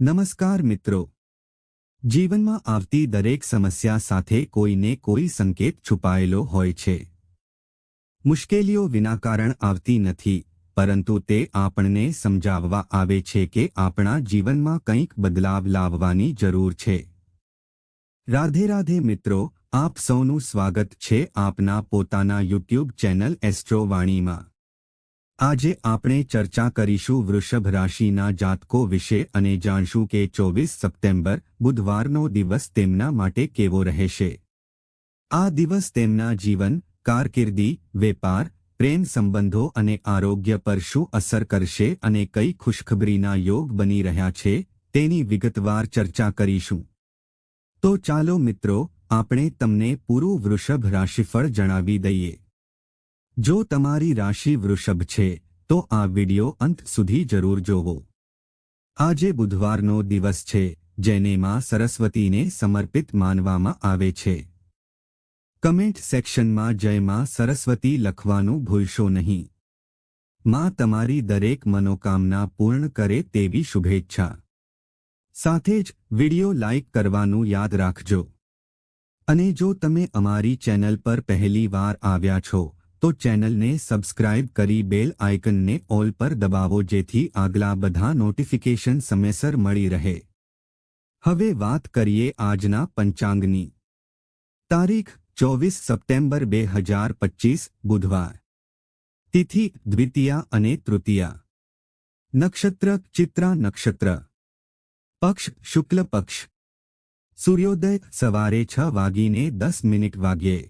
નમસ્કાર મિત્રો. જીવનમાં આવતી દરેક સમસ્યા સાથે કોઈને કોઈ સંકેત છુપાયેલો હોય છે. મુશ્કેલીઓ વિના કારણ આવતી નથી, પરંતુ તે આપણને સમજાવવા આવે છે કે આપણા જીવનમાં કંઈક બદલાવ લાવવાની જરૂર છે. રાધે રાધે મિત્રો, આપ સૌનું સ્વાગત છે આપના પોતાના યુટ્યુબ ચેનલ એસ્ટ્રો વાણીમાં. આજે આપણે ચર્ચા કરીશું વૃષભ રાશિના જાતકો વિશે અને જાણશું કે ચોવીસ સપ્ટેમ્બર બુધવારનો દિવસ તેમના માટે કેવો રહેશે. આ દિવસ તેમના જીવન, કારકિર્દી, વેપાર, પ્રેમ સંબંધો અને આરોગ્ય પર શું અસર કરશે અને કઈ ખુશખબરીના યોગ બની રહ્યા છે, તેની વિગતવાર ચર્ચા કરીશું. તો ચાલો મિત્રો, આપણે તમને પૂરું વૃષભ રાશિફળ જણાવી દઈએ. જો તમારી રાશિ વૃષભ છે, તો આ વિડિયો અંત સુધી જરૂર જોવો. આજે બુધવારનો દિવસ છે, જેને માં સરસ્વતીને સમર્પિત માનવામાં આવે છે. કમેન્ટ સેક્શનમાં જય માં સરસ્વતી લખવાનું ભૂલશો નહીં. માં તમારી દરેક મનોકામના પૂર્ણ કરે તેવી શુભેચ્છા. સાથે જ વિડિયો લાઇક કરવાનું યાદ રાખજો. અને જો તમે અમારી ચેનલ પર પહેલી વાર આવ્યા છો તો ચેનલને સબસ્ક્રાઇબ કરી બેલ આઇકનને ઓલ પર દબાવો જેથી આગલા બધા નોટિફિકેશન સમયસર મળી રહે હવે વાત કરીએ આજના પંચાંગની તારીખ ચોવીસ સપ્ટેમ્બર બે હજાર પચીસ બુધવાર તિથિ દ્વિતીયા અને તૃતીયા નક્ષત્ર ચિત્રા નક્ષત્ર પક્ષ શુક્લ પક્ષ સૂર્યોદય સવારે છ વાગીને દસ મિનિટ વાગ્યે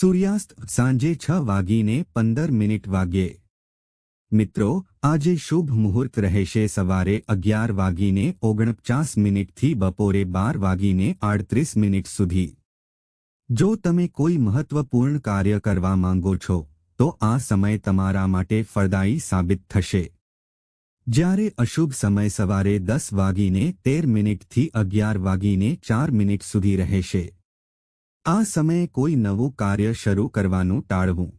સૂર્યાસ્ત સાંજે છ વાગીને પંદર મિનિટ વાગ્યે. મિત્રો, આજે શુભ મુહૂર્ત રહેશે સવારે અગિયાર વાગીને ઓગણપચાસ મિનિટથી બપોરે બાર વાગીને આડત્રીસ મિનિટ સુધી. જો તમે કોઈ મહત્વપૂર્ણ કાર્ય કરવા માંગો છો, તો આ સમય તમારા માટે ફળદાયી સાબિત થશે. જ્યારે અશુભ સમય સવારે દસ વાગીને તેર મિનિટથી અગિયાર વાગીને ચાર મિનિટ સુધી રહેશે. આ સમયે કોઈ નવું કાર્ય શરૂ કરવાનું ટાળવું.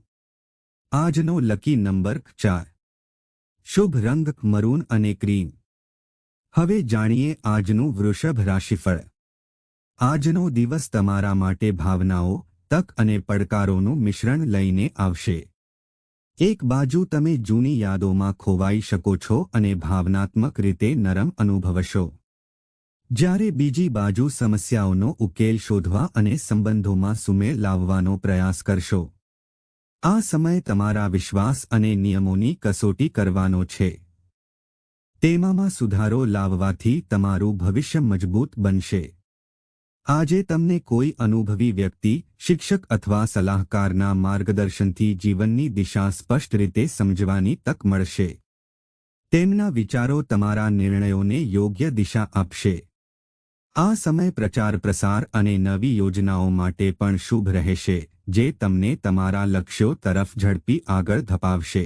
આજનો લકી નંબર ચાર. શુભ રંગ, મરૂન અને ક્રીમ. હવે જાણીએ આજનું વૃષભ રાશિફળ. આજનો દિવસ તમારા માટે ભાવનાઓ, તક અને પડકારોનું મિશ્રણ લઈને આવશે. એક બાજુ તમે જૂની યાદોમાં ખોવાઈ શકો છો અને ભાવનાત્મક રીતે નરમ અનુભવશો. જ્યારે બીજી બાજુ સમસ્યાઓનો ઉકેલ શોધવા અને સંબંધોમાં સુમેળ લાવવાનો પ્રયાસ કરશો. આ સમય તમારા વિશ્વાસ અને નિયમોની કસોટી કરવાનો છે. તેમાં સુધારો લાવવાથી તમારું ભવિષ્ય મજબૂત બનશે. આજે તમને કોઈ અનુભવી વ્યક્તિ, શિક્ષક અથવા સલાહકારના માર્ગદર્શનથી જીવનની દિશા સ્પષ્ટ રીતે સમજવાની તક મળશે. તેમના વિચારો તમારા નિર્ણયોને યોગ્ય દિશા આપશે. આ સમય પ્રચાર પ્રસાર અને નવી યોજનાઓ માટે પણ શુભ રહેશે, જે તમને તમારા લક્ષ્યો તરફ ઝડપી આગળ ધપાવશે.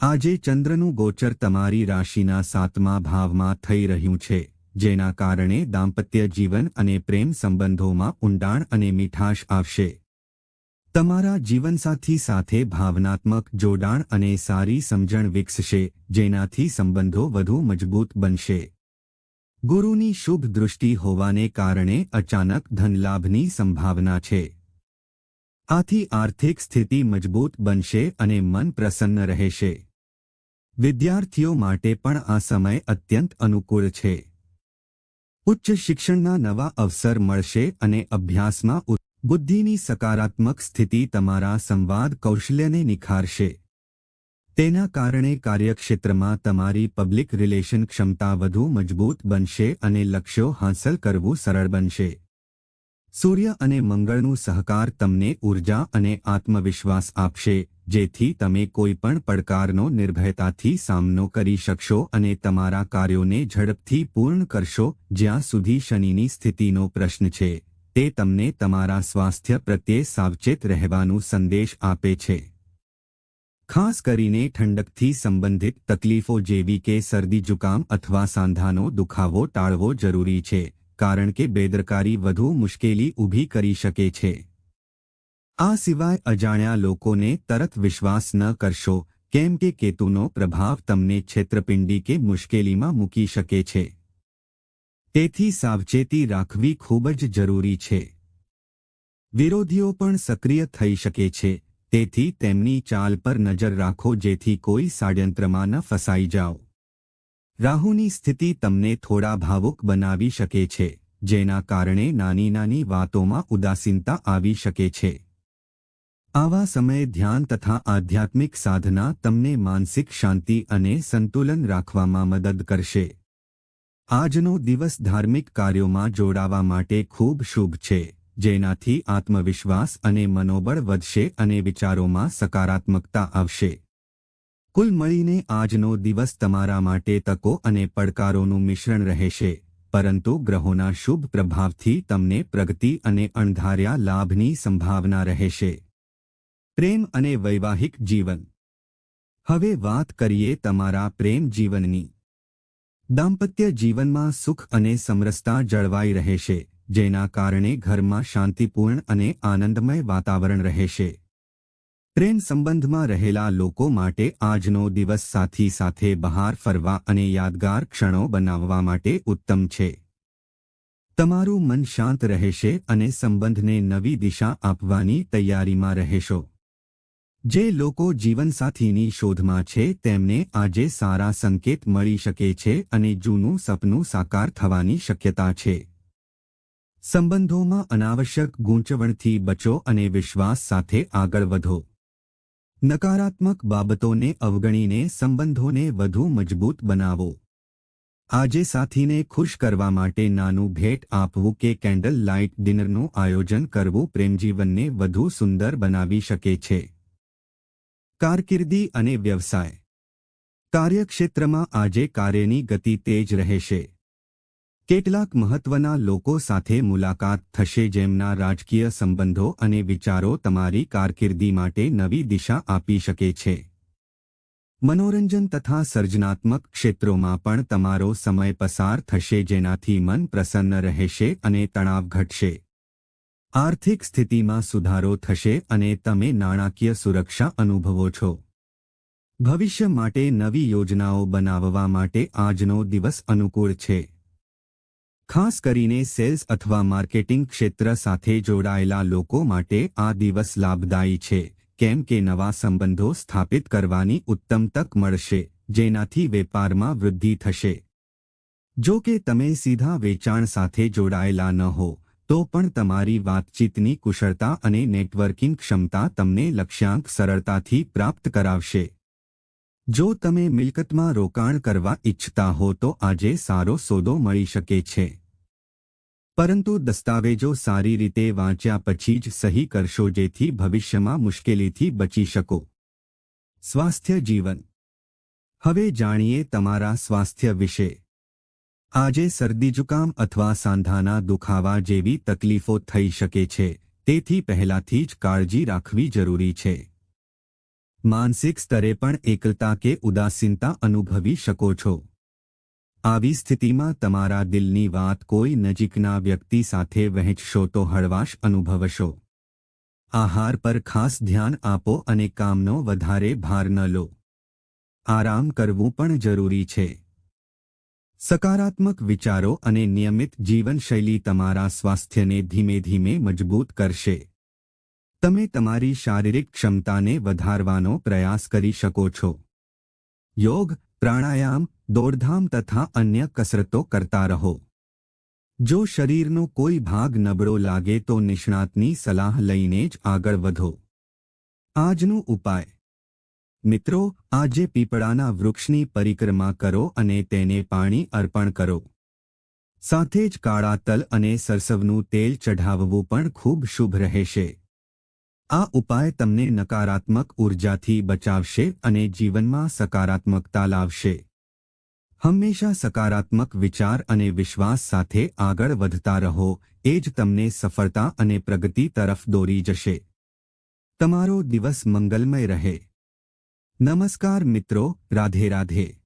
આજે ચંદ્રનું ગોચર તમારી રાશિના સાતમા ભાવમાં થઈ રહ્યું છે, જેના કારણે દાંપત્ય જીવન અને પ્રેમ સંબંધોમાં ઊંડાણ અને મીઠાશ આવશે. તમારા જીવનસાથી સાથે ભાવનાત્મક જોડાણ અને સારી સમજણ વિકસશે, જેનાથી સંબંધો વધુ મજબૂત બનશે. ગુરુની શુભ દૃષ્ટિ હોવાને કારણે અચાનક ધનલાભની સંભાવના છે. આથી આર્થિક સ્થિતિ મજબૂત બનશે અને મન પ્રસન્ન રહેશે. વિદ્યાર્થીઓ માટે પણ આ સમય અત્યંત અનુકૂળ છે. ઉચ્ચ શિક્ષણના નવા અવસર મળશે અને અભ્યાસમાં બુદ્ધિની સકારાત્મક સ્થિતિ તમારા સંવાદ કૌશલ્યને નિખારશે. તેના કારણે કાર્યક્ષેત્રમાં તમારી પબ્લિક રિલેશન ક્ષમતા વધુ મજબૂત બનશે અને લક્ષ્યો હાંસલ કરવું સરળ બનશે. સૂર્ય અને મંગળનું સહકાર તમને ઊર્જા અને આત્મવિશ્વાસ આપશે, જેથી તમે કોઈપણ પડકારનો નિર્ભયતાથી સામનો કરી શકશો અને તમારા કાર્યોને ઝડપથી પૂર્ણ કરશો, જ્યાં સુધી શનિની સ્થિતિનો પ્રશ્ન છે. તે તમને તમારા સ્વાસ્થ્ય પ્રત્યે સાવચેત રહેવાનું સંદેશ આપે છે. ખાસ કરીને ઠંડકથી સંબંધિત તકલીફો જેવી કે શરદી જુકામ અથવા સાંધાનો દુખાવો ટાળવો જરૂરી છે, કારણ કે બેદરકારી વધુ મુશ્કેલી ઊભી કરી શકે છે. આ સિવાય અજાણ્યા લોકોને તરત વિશ્વાસ ન કરશો, કેમ કે કેતુનો પ્રભાવ તમને છેતરપિંડી કે મુશ્કેલીમાં મૂકી શકે છે. તેથી સાવચેતી રાખવી ખૂબ જ જરૂરી છે. વિરોધીઓ પણ સક્રિય થઈ શકે છે તેથી તેમની ચાલ પર નજર રાખો જેથી કોઈ ષડયંત્રમાં ન ફસાઈ જાઓ. રાહુની સ્થિતિ તમને થોડા ભાવુક બનાવી શકે છે, જેના કારણે નાની નાની વાતોમાં ઉદાસીનતા આવી શકે છે. આવા સમયે ધ્યાન તથા આધ્યાત્મિક સાધના તમને માનસિક શાંતિ અને સંતુલન રાખવામાં મદદ કરશે. આજનો દિવસ ધાર્મિક કાર્યોમાં જોડાવા માટે ખૂબ શુભ છે. જેનાથી આત્મવિશ્વાસ અને મનોબળ વધશે અને વિચારોમાં સકારાત્મકતા આવશે. કુલ મળીને આજનો દિવસ તમારા માટે તકો અને પડકારોનું મિશ્રણ રહેશે, પરંતુ ગ્રહોના શુભ પ્રભાવથી તમને પ્રગતિ અને અણધાર્યા લાભની સંભાવના રહેશે. પ્રેમ અને વૈવાહિક જીવન. હવે વાત કરીએ તમારા પ્રેમ જીવનની. દાંપત્ય જીવનમાં સુખ અને સમરસતા જળવાઈ રહેશે. જેના કારણે ઘરમાં શાંતિપૂર્ણ અને આનંદમય વાતાવરણ રહેશે. પ્રેમ સંબંધમાં રહેલા લોકો માટે આજનો દિવસ સાથી સાથે બહાર ફરવા અને યાદગાર ક્ષણો બનાવવા માટે ઉત્તમ છે. તમારું મન શાંત રહેશે અને સંબંધને નવી દિશા આપવાની તૈયારીમાં રહેશો. જે લોકો જીવનસાથીની શોધમાં છે તેમને આજે સારા સંકેત મળી શકે છે અને જૂનું સપનું સાકાર થવાની શક્યતા છે. સંબંધોમાં અનાવશ્યક ગૂંચવણથી બચો અને વિશ્વાસ સાથે આગળ વધો. નકારાત્મક બાબતોને અવગણીને સંબંધોને વધુ મજબૂત બનાવો. આજે સાથીને ખુશ કરવા માટે નાનું ભેટ આપવું કે કેન્ડલ લાઇટ ડિનરનું આયોજન કરવું પ્રેમજીવનને વધુ સુંદર બનાવી શકે છે. કારકિર્દી અને વ્યવસાય. કાર્યક્ષેત્રમાં આજે કાર્યની ગતિ તેજ રહેશે. કેટલાક મહત્વના લોકો સાથે મુલાકાત થશે જેમના રાજકીય સંબંધો અને વિચારો તમારી કારકિર્દી માટે નવી દિશા આપી શકે છે. મનોરંજન તથા સર્જનાત્મક ક્ષેત્રોમાં પણ તમારો સમય પસાર થશે જેનાથી મન પ્રસન્ન રહેશે અને તણાવ ઘટશે. આર્થિક સ્થિતિમાં સુધારો થશે અને તમે નાણાકીય સુરક્ષા અનુભવો છો. ભવિષ્ય માટે નવી યોજનાઓ બનાવવા માટે આજનો દિવસ અનુકૂળ છે. ખાસ કરીને સેલ્સ અથવા માર્કેટિંગ ક્ષેત્ર સાથે જોડાયેલા લોકો માટે આ દિવસ લાભદાયી છે, કેમ કે નવા સંબંધો સ્થાપિત કરવાની ઉત્તમ તક મળશે, જેનાથી વેપારમાં વૃદ્ધિ થશે. જો કે તમે સીધા વેચાણ સાથે જોડાયેલા ન હો, તો પણ તમારી વાતચીતની કુશળતા અને નેટવર્કિંગ ક્ષમતા તમને લક્ષ્યાંક સરળતાથી પ્રાપ્ત કરાવશે. જો તમે મિલકતમાં રોકાણ કરવા ઇચ્છતા હો તો આજે સારો સોદો મળી શકે છે. પરંતુ દસ્તાવેજો સારી રીતે વાંચ્યા પછી જ સહી કરશો જેથી ભવિષ્યમાં મુશ્કેલીથી બચી શકો. સ્વાસ્થ્ય જીવન. હવે જાણીએ તમારા સ્વાસ્થ્ય વિશે. આજે શરદી જુકામ અથવા સાંધાના દુખાવા જેવી તકલીફો થઈ શકે છે, તેથી પહેલાથી જ કાળજી રાખવી જરૂરી છે. માનસિક સ્તરે પણ એકલતા કે ઉદાસીનતા અનુભવી શકો છો. આવી સ્થિતિમાં તમારા દિલની વાત કોઈ નજીકના વ્યક્તિ સાથે વહેંચશો તો હળવાશ અનુભવશો. આહાર પર ખાસ ધ્યાન આપો અને કામનો વધારે ભાર ન લો. આરામ કરવું પણ જરૂરી છે. સકારાત્મક વિચારો અને નિયમિત જીવનશૈલી તમારા સ્વાસ્થ્યને ધીમે ધીમે મજબૂત કરશે. તમે તમારી શારીરિક ક્ષમતાને વધારવાનો પ્રયાસ કરી શકો છો. યોગ, પ્રાણાયામ, દોડધામ તથા અન્ય કસરતો કરતા રહો. જો શરીરનો કોઈ ભાગ નબળો લાગે તો નિષ્ણાતની સલાહ લઈને જ આગળ વધો. આજનો ઉપાય. મિત્રો, આજે પીપળાના વૃક્ષની પરિક્રમા કરો અને તેને પાણી અર્પણ કરો. સાથે જ કાળા તલ અને સરસવનું તેલ ચઢાવવું પણ ખૂબ શુભ રહેશે. આ ઉપાય તમને નકારાત્મક ઉર્જાથી બચાવશે અને જીવનમાં સકારાત્મકતા લાવશે. હંમેશા સકારાત્મક વિચાર અને વિશ્વાસ સાથે આગળ વધતા રહો, એ જ તમને સફળતા અને પ્રગતિ તરફ દોરી જશે. તમારો દિવસ મંગલમય રહે. નમસ્કાર મિત્રો, રાધે રાધે.